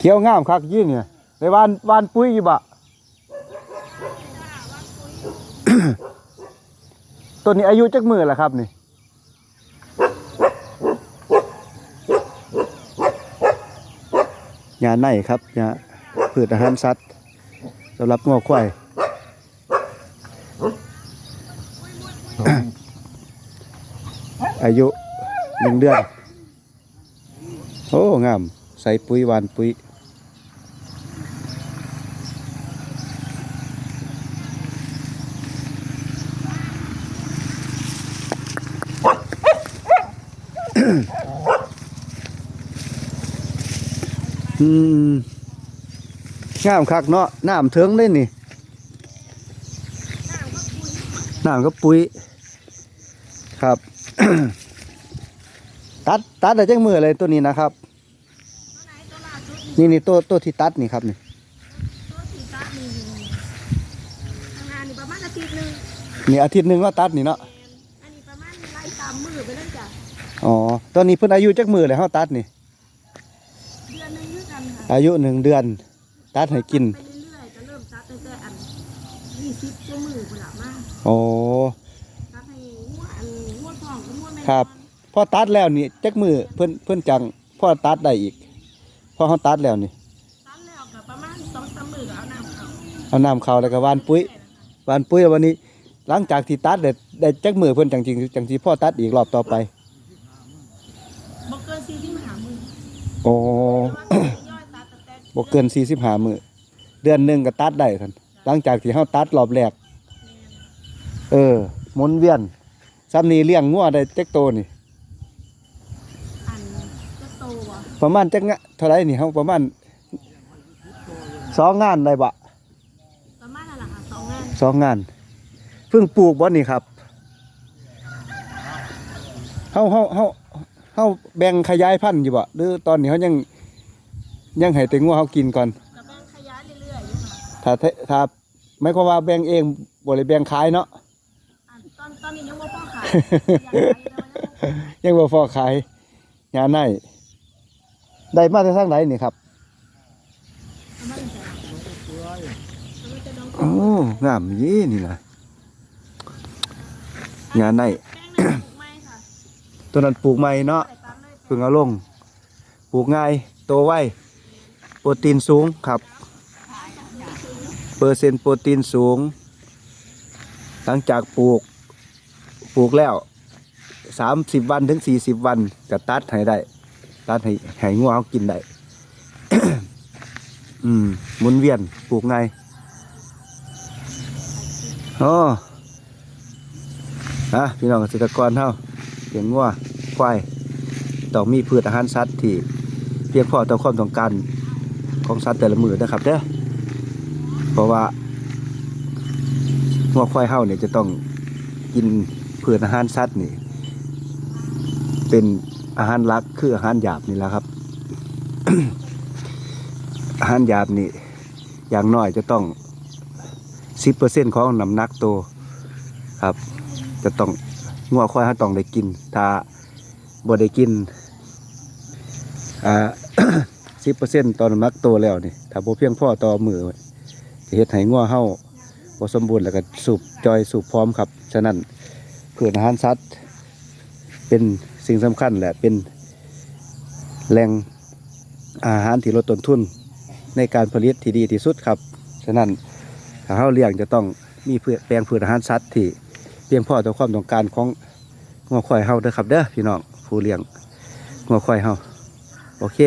เขียวงามคักยิ่งเนี่ยไปวานวานปุ้ยอยู่บะต้นนี้อายุจักมือแล้วครับนี่ยาในครับยาพืชอาหารสัตว์สำหรับงอควายอายุหนึ่งเดือน โอ้ งาม ใส่ปุ๋ยวานปุ๋ย อืมงามคักเนาะน้ำเทิงเลยนี่น้ำก็ปุ๋ยครับ ตัดตัดได้จังมืออะไรตัวนี้นะครับ นี่นี่ตัวตัวที่ตัดนี่ครับนี่ตัวสีตาหนึ่งทำงานนี่ประมาณอาทิตย์หนึ่งนี่อาทิตย์หนึ่งก็ตัดนี่เนาะ อ๋อ ตอนนี้เพิ่นอายุจักมือเลยเฮาตัดนี่ เดือนหนึงด้วยกันค่ะอายุหนึ่งเดือน ตัดให้กิน ไปเรื่อยๆจะเริ่มตัดตั้งแต่อันยี่สิบชั่วมือเปล่ามากโอ้ตัดให้หัวอันหัวทองกับหัวแม่ครับ พอตัดแล้วนี่จักมือเพิ่นเพิ่นจังพอตัดได้อีก พอเฮาตัดแล้วนี่ ตัดแล้วกับประมาณสองสามมือก็เอาน้ำเขาเอาน้ำเข้าแล้วก็หวานปุ๋ยหวานปุ๋ยแล้ววันนี้ หลังจากที่ตัดได้ได้จักมือเพิ่นจังจริงจังสิพ่อตัดอีกรอบต่อไป บ่เกินสี่สิบห้ามือ โอ้แต่ว่าย่อยตัดแต่แต่บ่เกิน45มื้อเดือนหนึงก็ตัดได้ท่านหลังจากที่เฮาตัดรอบแรก เออหมุนเวียนซ้ำนี้เลี้ยงงัวได้จักโตนี่อันจะโตวะประมาณจักงะเท่าไหร่นี่เฮาประมาณสองงานได้บ่ประมาณนั่นแหละค่ะสองงานสองงานเพิ่งปลูกบ่นี่ครับเฮาเฮาเฮา เฮาแบ่งขยายพันธุ์อยู่บ่หรือตอนนี้เฮายังยังให้แต่งัวเฮากินก่อนกับแบ่งขยายเรื่อยๆอยู่ค่ะถ้าถ้าถ้าหมายความว่าแบ่งเองบ่ได้แบ่งขายเนาะอันตอนตอนนี้ยังว่าพ่อขายอยากไปแล้วยังยังบ่พอขายงานไหนได้มาจากทางไหนนี่ครับเอามาเลยจ้ะเอามาจะดองโอ้งามยี่นี่ล่ะงานไหนแป้งหนังปลูกไม้ค่ะ ตัวนั้นปลูกใหม่เนาะเพิ่งเอาลง ปลูกง่ายโตไวโปรตีนสูงครับ เปอร์เซ็นต์โปรตีนสูง หลังจากปลูกปลูกแล้วสามสิบวันถึงสี่สิบวันก็ตัดให้ได้ ตัดให้ให้งัวเขากินได้ อืมหมุนเวียนปลูกง่ายอ๋อฮะพี่น้องเกษตรกรเฮา เลี้ยงงัวควายต้องมีพืชอาหารสัตว์ที่เพียงพอต่อความต้องการของสัตว์แต่ละมือนะครับเด้อเพราะว่างัวควายเฮาเนี่ยจะต้องกินพืชอาหารสัตว์นี่ เป็นอาหารหลักคืออาหารหยาบนี่แหละครับ อาหารหยาบนี่อย่างน้อยจะต้องสิบเปอร์เซ็นของน้ำหนักตัวครับ จะต้อง งัวควายเขาต้องได้กิน ถ้าบ่ได้กินอ่าสิบเปอร์เซ็นต่อน้ำหนักโตแล้วนี่ถ้าบ่เพียงพ่อต่อมือจะเฮ็ดให้งัวเฮาบ่สมบูรณ์แล้วก็สูบจอยสูบพร้อมครับ ฉะนั้นพืชอาหารสัตว์ เป็นสิ่งสำคัญแหละเป็นแหล่งอาหารที่ลดต้นทุน ในการผลิตที่ดีที่สุดครับ ฉะนั้นถ้าเฮาเลี้ยงจะต้องมีพืชแปลงพืชอาหารสัตว์ที่ เพียงพอต่อความต้องการของงัวควายเฮาเด้อครับเด้อพี่น้องผู้เลี้ยงงัวควายเฮาโอเค